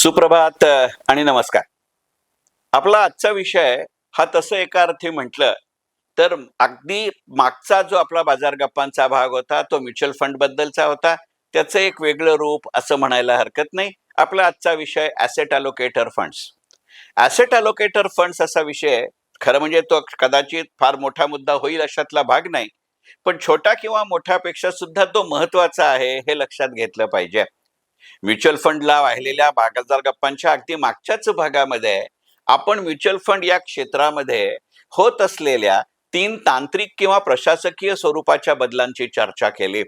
सुप्रभात आणि नमस्कार. आपला आजचा विषय हा तसं एका अर्थी म्हटलं तर अगदी मागचा जो आपला बाजार गप्पांचा भाग होता तो म्युच्युअल फंड बद्दलचा होता त्याचं एक वेगळं रूप असं म्हणायला हरकत नाही. आपला आजचा विषय asset allocator funds asset allocator funds असा विषय खरं म्हणजे तो कदाचित फार मोठा मुद्दा होईल अशातला भाग नाही पण छोटा किंवा मोठ्यापेक्षा सुद्धा तो महत्त्वाचा आहे हे लक्षात घेतलं पाहिजे. म्युच्युअल फंडला वाहिलेल्या बाजार गप्पांच्या अगदी मागच्याच भागामध्ये आपण म्युच्युअल फंड या क्षेत्रामध्ये होत असलेल्या तीन तांत्रिक किंवा प्रशासकीय स्वरूपाच्या बदलांची चर्चा केली.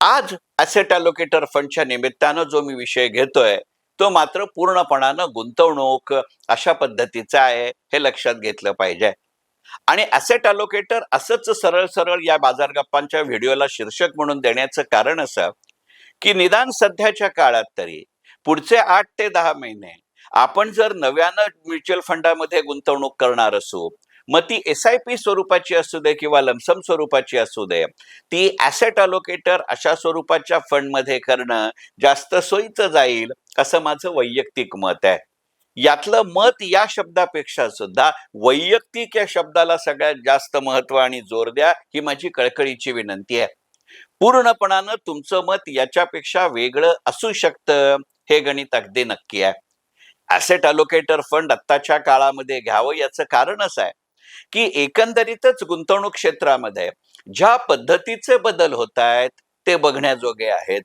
आज ॲसेट अलोकेटर फंडच्या निमित्तानं जो मी विषय घेतोय तो मात्र पूर्णपणानं गुंतवणूक अशा पद्धतीचा आहे हे लक्षात घेतलं पाहिजे. आणि ॲसेट अलोकेटर असंच सरळ सरळ या बाजार गप्पांच्या व्हिडिओला शीर्षक म्हणून देण्याचं कारण असं की निदान सध्याच्या काळात तरी पुढचे आठ ते दहा महिने आपण जर नव्यानं म्युच्युअल फंडामध्ये गुंतवणूक करणार असू मग ती एस आय पी स्वरूपाची असू दे किंवा लमसम स्वरूपाची असू दे ती ॲसेट अलोकेटर अशा स्वरूपाच्या फंडमध्ये करणं जास्त सोयीचं जाईल असं माझं वैयक्तिक मत आहे. यातलं मत या शब्दापेक्षा सुद्धा वैयक्तिक या शब्दाला सगळ्यात जास्त महत्त्व आणि जोर द्या ही माझी कळकळीची विनंती आहे. पूर्णपणानं तुमचं मत याच्यापेक्षा वेगळं असू शकतं हे गणित अगदी नक्की आहे. ॲसेट अलोकेटर फंड आत्ताच्या काळामध्ये घ्यावं याचं कारण असं आहे की एकंदरीतच गुंतवणूक क्षेत्रामध्ये ज्या पद्धतीचे बदल होत आहेत ते बघण्याजोगे आहेत.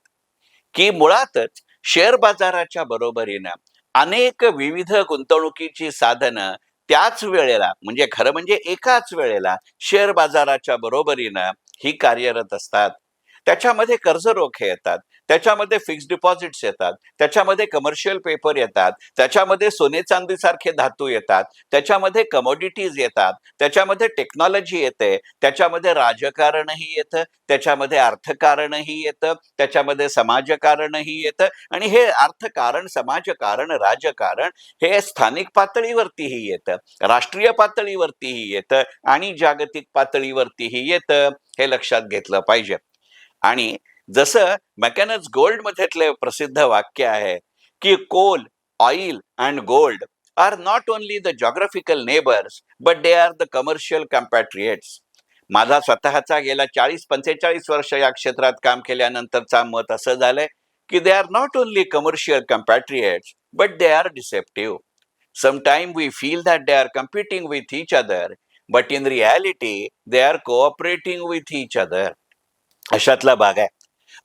की मुळातच शेअर बाजाराच्या बरोबरीनं अनेक विविध गुंतवणुकीची साधनं त्याच वेळेला म्हणजे खरं म्हणजे एकाच वेळेला शेअर बाजाराच्या बरोबरीनं ही कार्यरत असतात. त्याच्यामध्ये कर्ज रोखे येतात त्याच्यामध्ये फिक्स्ड डिपॉझिट्स येतात त्याच्यामध्ये कमर्शियल पेपर येतात त्याच्यामध्ये सोने चांदी सारखे धातू येतात त्याच्यामध्ये कमोडिटीज येतात त्याच्यामध्ये टेक्नॉलॉजी येते त्याच्यामध्ये राजकारणही येतं त्याच्यामध्ये अर्थकारणही येतं त्याच्यामध्ये समाजकारणही येतं आणि हे अर्थकारण समाजकारण राजकारण हे स्थानिक पातळीवरतीही येतं राष्ट्रीय पातळीवरतीही येतं आणि जागतिक पातळीवरतीही येतं हे लक्षात घेतलं पाहिजे. आणि जसं मॅकॅनस गोल्ड मध्येतले प्रसिद्ध वाक्य आहे की coal oil and gold are not only the geographical neighbours but they are the commercial compatriots माझा स्वतःचा गेल्या चाळीस पंचेचाळीस वर्ष या क्षेत्रात काम केल्यानंतरचा मत असं झालंय की they are not only commercial compatriots but they are deceptive. Sometime we feel that they are competing with each other but in reality they are cooperating with each other. अशातला भाग आहे.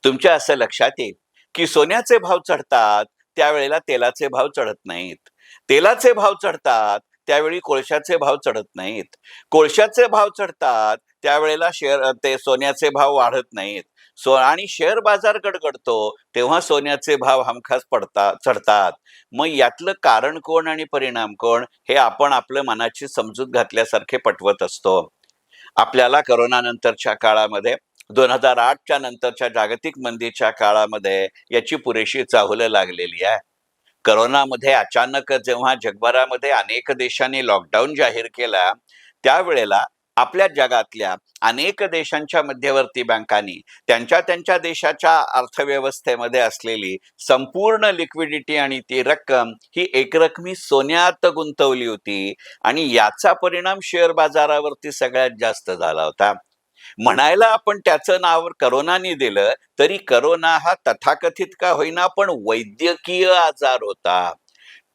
तुमच्या असं लक्षात येईल की सोन्याचे भाव चढतात त्यावेळेला तेलाचे भाव चढत नाहीत. तेलाचे भाव चढतात त्यावेळी कोळशाचे भाव चढत नाहीत. कोळशाचे भाव चढतात त्यावेळेला शेअर ते सोन्याचे भाव वाढत नाहीत. सो आणि शेअर बाजार गडगडतो तेव्हा सोन्याचे भाव हमखास पडतात चढतात. मग यातलं कारण कोण आणि परिणाम कोण हे आपण आपल्या मनाची समजूत घातल्यासारखे पटवत असतो. आपल्याला करोना नंतरच्या काळामध्ये दोन हजार आठच्या नंतरच्या जागतिक मंदीच्या काळामध्ये याची पुरेशी चाहुलं लागलेली आहे. करोनामध्ये अचानक जेव्हा जगभरामध्ये अनेक देशांनी लॉकडाऊन जाहीर केला त्यावेळेला आपल्या जगातल्या अनेक देशांच्या मध्यवर्ती बँकांनी त्यांच्या त्यांच्या देशाच्या अर्थव्यवस्थेमध्ये असलेली संपूर्ण लिक्विडिटी आणि ती रक्कम ही एकरकमी सोन्यात गुंतवली होती आणि याचा परिणाम शेअर बाजारावरती सगळ्यात जास्त झाला होता. म्हणायला आपण त्याचं नाव करोनानी दिलं तरी करोना हा तथाकथित का होईना पण वैद्यकीय आजार होता.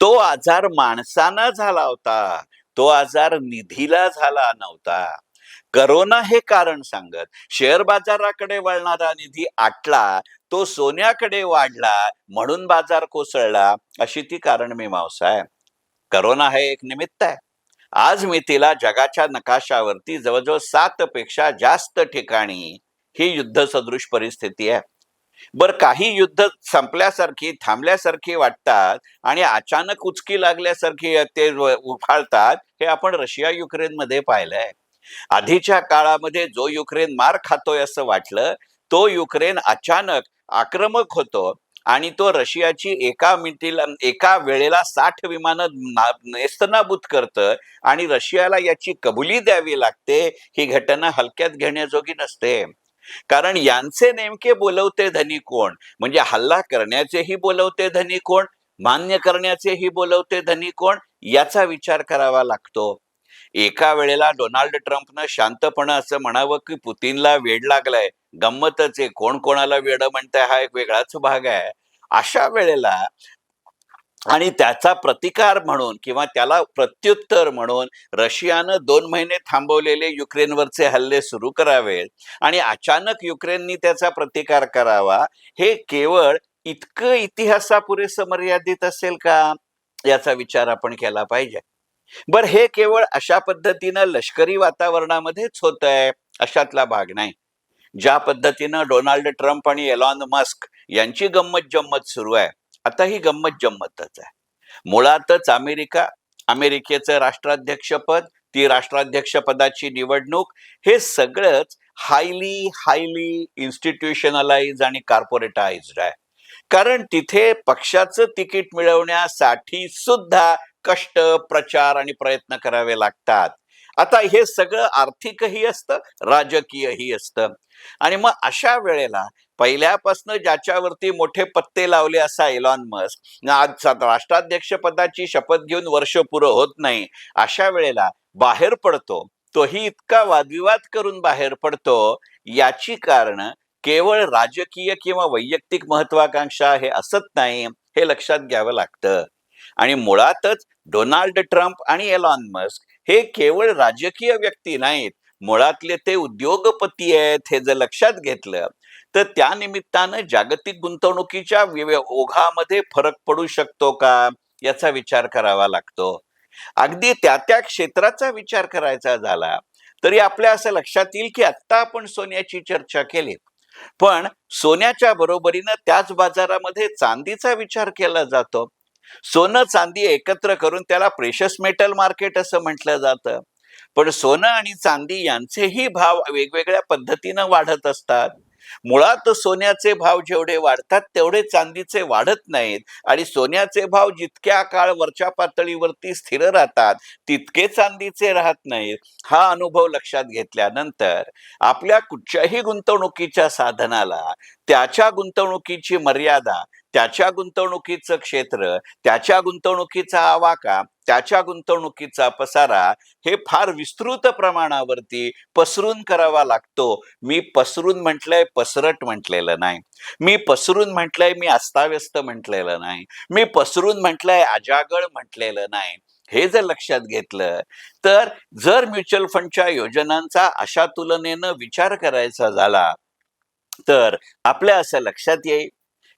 तो आजार माणसाना झाला होता. तो आजार निधीला झाला नव्हता. करोना हे कारण सांगत शेअर बाजाराकडे वळणारा निधी आटला तो सोन्याकडे वाढला म्हणून बाजार कोसळला अशी ती कारण मीमांसा आहे करोना हे एक निमित्त आहे. आज मी तिला जगाच्या नकाशावरती जवळजवळ सात पेक्षा जास्त ठिकाणी ही युद्ध सदृश परिस्थिती आहे. बर काही युद्ध संपल्यासारखी थांबल्यासारखी वाटतात आणि अचानक उचकी लागल्यासारखी ते उफाळतात हे आपण रशिया युक्रेन मध्ये पाहिलंय. आधीच्या काळामध्ये जो युक्रेन मार खातोय असं वाटलं तो युक्रेन अचानक आक्रमक होतो आणि तो रशियाची एका मिनिटीला एका वेळेला साठ विमानं नेस्तनाबूत करतं आणि रशियाला याची कबुली द्यावी लागते ही घटना हलक्यात घेण्याजोगी नसते. कारण यांचे नेमके बोलवते धनी कोण? म्हणजे हल्ला करण्याचेही बोलवते धनी कोण? मान्य करण्याचेही बोलवते धनी कोण? याचा विचार करावा लागतो. एका वेळेला डोनाल्ड ट्रम्पनं शांतपणे असं म्हणावं की पुतीनला वेड लागलाय. गंमतच आहे. कोण कोणाला वेड म्हणतंय हा एक वेगळाच भाग आहे. अशा वेळेला आणि त्याचा प्रतिकार म्हणून किंवा त्याला प्रत्युत्तर म्हणून रशियानं दोन महिने थांबवलेले युक्रेनवरचे हल्ले सुरू करावेत आणि अचानक युक्रेननी त्याचा प्रतिकार करावा हे केवळ इतकं इतिहासापुरेसं मर्यादित असेल का? याचा विचार आपण केला पाहिजे. बर हे केवळ अशा पद्धतीनं लष्करी वातावरणामध्येच होत आहे अशातला भाग नाही. ज्या पद्धतीनं डोनाल्ड ट्रम्प आणि एलॉन मस्क यांची गंमत जम्मत सुरू आहे आता ही गंमत जम्मतच आहे. मुळातच अमेरिका अमेरिकेचं राष्ट्राध्यक्षपद ती राष्ट्राध्यक्ष पदाची निवडणूक हे सगळंच हायली हायली इन्स्टिट्यूशनलाइज आणि कॉर्पोरेटाइज्ड आहे. कारण तिथे पक्षाचं तिकीट मिळवण्यासाठी सुद्धा कष्ट प्रचार आणि प्रयत्न करावे लागतात. आता हे सगळं आर्थिकही असतं राजकीयही असतं. आणि मग अशा वेळेला पहिल्यापासून ज्याच्यावरती मोठे पत्ते लावले असा एलॉन मस्क आज राष्ट्राध्यक्ष पदाची शपथ घेऊन वर्ष पुरं होत नाही अशा वेळेला बाहेर पडतो तोही इतका वादविवाद करून बाहेर पडतो याची कारण केवळ राजकीय किंवा वैयक्तिक महत्वाकांक्षा हे असत नाही हे लक्षात घ्यावं लागतं. आणि मुळातच डोनाल्ड ट्रम्प आणि एलॉन मस्क हे केवळ राजकीय व्यक्ती नाहीत मुळातले ते उद्योगपती आहेत हे जर लक्षात घेतलं तर त्या निमित्तानं जागतिक गुंतवणुकीच्या ओघामध्ये फरक पडू शकतो का? याचा विचार करावा लागतो. अगदी त्या त्या क्षेत्राचा विचार करायचा झाला तरी आपल्या असं लक्षात येईल की आत्ता आपण सोन्याची चर्चा केली. पण सोन्याच्या बरोबरीनं त्याच बाजारामध्ये चांदीचा विचार केला जातो. सोनं चांदी एकत्र करून त्याला प्रेशस मेटल मार्केट असं म्हटलं जातं. पण सोनं आणि चांदी यांचेही भाव वेगवेगळ्या पद्धतीनं वाढत असतात. मुळात सोन्याचे भाव जेवढे वाढतात तेवढे चांदीचे वाढत नाहीत. आणि सोन्याचे भाव जितक्या काळ वरच्या पातळीवरती स्थिर राहतात तितके चांदीचे राहत नाहीत. हा अनुभव लक्षात घेतल्यानंतर आपल्या कुठच्याही गुंतवणुकीच्या साधनाला त्याच्या गुंतवणुकीची मर्यादा त्याच्या गुंतवणुकीचं क्षेत्र त्याच्या गुंतवणुकीचा आवाका त्याच्या गुंतवणुकीचा पसारा हे फार विस्तृत प्रमाणावरती पसरून करावा लागतो. मी पसरून म्हटलंय पसरट म्हटलेलं नाही. मी पसरून म्हटलंय मी अस्ताव्यस्त म्हटलेलं नाही. मी पसरून म्हटलंय अजागळ म्हटलेलं नाही. हे जर लक्षात घेतलं तर जर म्युच्युअल फंडच्या योजनांचा अशा तुलनेनं विचार करायचा झाला तर आपल्या असं लक्षात येईल.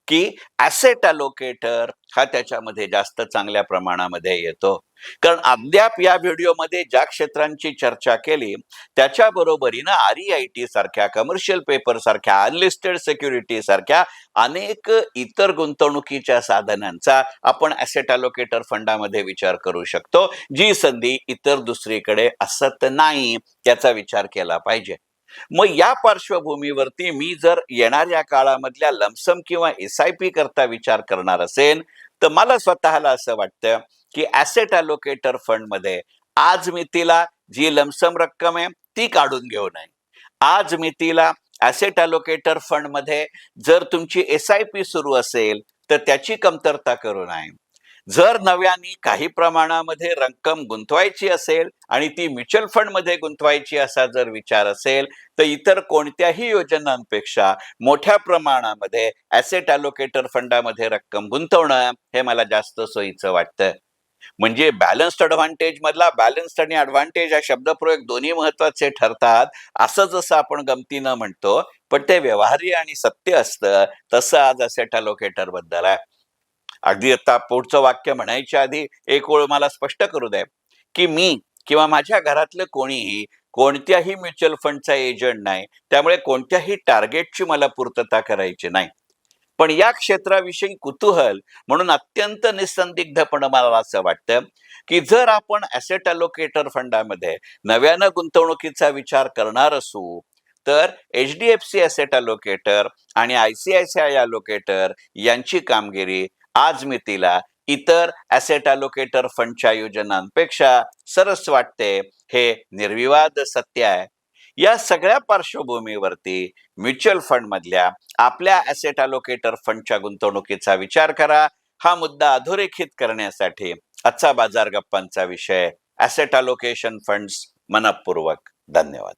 की ॲसेट अलोकेटर हा त्याच्यामध्ये जास्त चांगल्या प्रमाणामध्ये येतो. कारण अद्याप या व्हिडिओमध्ये ज्या क्षेत्रांची चर्चा केली त्याच्या बरोबरीनं आर आय टी सारख्या कमर्शियल पेपर सारख्या अनलिस्टेड सिक्युरिटी सारख्या अनेक इतर गुंतवणुकीच्या साधनांचा आपण ॲसेट अलोकेटर फंडामध्ये विचार करू शकतो. जी संधी इतर दुसरीकडे असत नाही याचा विचार केला पाहिजे. मग या पार्श्वभूमीवरती मी जर येणाऱ्या काळामधल्या लमसम किंवा एस आय पी करता विचार करणार असेल तर मला स्वतःला असं वाटतं की ॲसेट अलोकेटर फंडमध्ये आज आज मितीला जी लमसम रक्कम आहे ती काढून घेऊ नये. आज मितीला ॲसेट अलोकेटर फंडमध्ये जर तुमची एस आय पी सुरू असेल तर त्याची कमतरता करू नये. जर नव्याने काही प्रमाणामध्ये रक्कम गुंतवायची असेल आणि ती म्युच्युअल फंडमध्ये गुंतवायची असा जर विचार असेल तर इतर कोणत्याही योजनांपेक्षा मोठ्या प्रमाणामध्ये ॲसेट अलोकेटर फंडामध्ये रक्कम गुंतवणं हे मला जास्त सोयीचं वाटतं. म्हणजे बॅलन्स्ड अडव्हान्टेज मधला बॅलन्स्ड आणि अडव्हान्टेज हा शब्दप्रयोग दोन्ही महत्त्वाचे ठरतात असं जसं आपण गमतीनं म्हणतो पण ते व्यवहारी आणि सत्य असतं तसं आज असेट अलोकेटरबद्दल आहे. अगदी आता पुढचं वाक्य म्हणायच्या आधी एक ओळ मला स्पष्ट करू दे की मी किंवा माझ्या घरातलं कोणीही कोणत्याही म्युच्युअल फंडचा एजंट नाही. त्यामुळे कोणत्याही टार्गेटची मला पूर्तता करायची नाही. पण या क्षेत्राविषयी कुतूहल म्हणून अत्यंत निसंदिग्धपणे मला असं वाटतं की जर आपण ॲसेट अलोकेटर फंडामध्ये नव्यानं गुंतवणुकीचा विचार करणार असू तर H D F C asset allocator आणि I C I C I allocator यांची कामगिरी आज मितीला इतर ॲसेट अलोकेटर फंडच्या योजनांपेक्षा सरस वाटते हे निर्विवाद सत्य आहे. या सगळ्या पार्श्वभूमीवरती म्युच्युअल फंड मधल्या आपल्या ॲसेट अलोकेटर फंडच्या गुंतवणुकीचा विचार करा. हा मुद्दा अधोरेखित करण्यासाठी आजचा बाजार गप्पांचा विषय ॲसेट अलोकेशन फंड्स मनपूर्वक. धन्यवाद.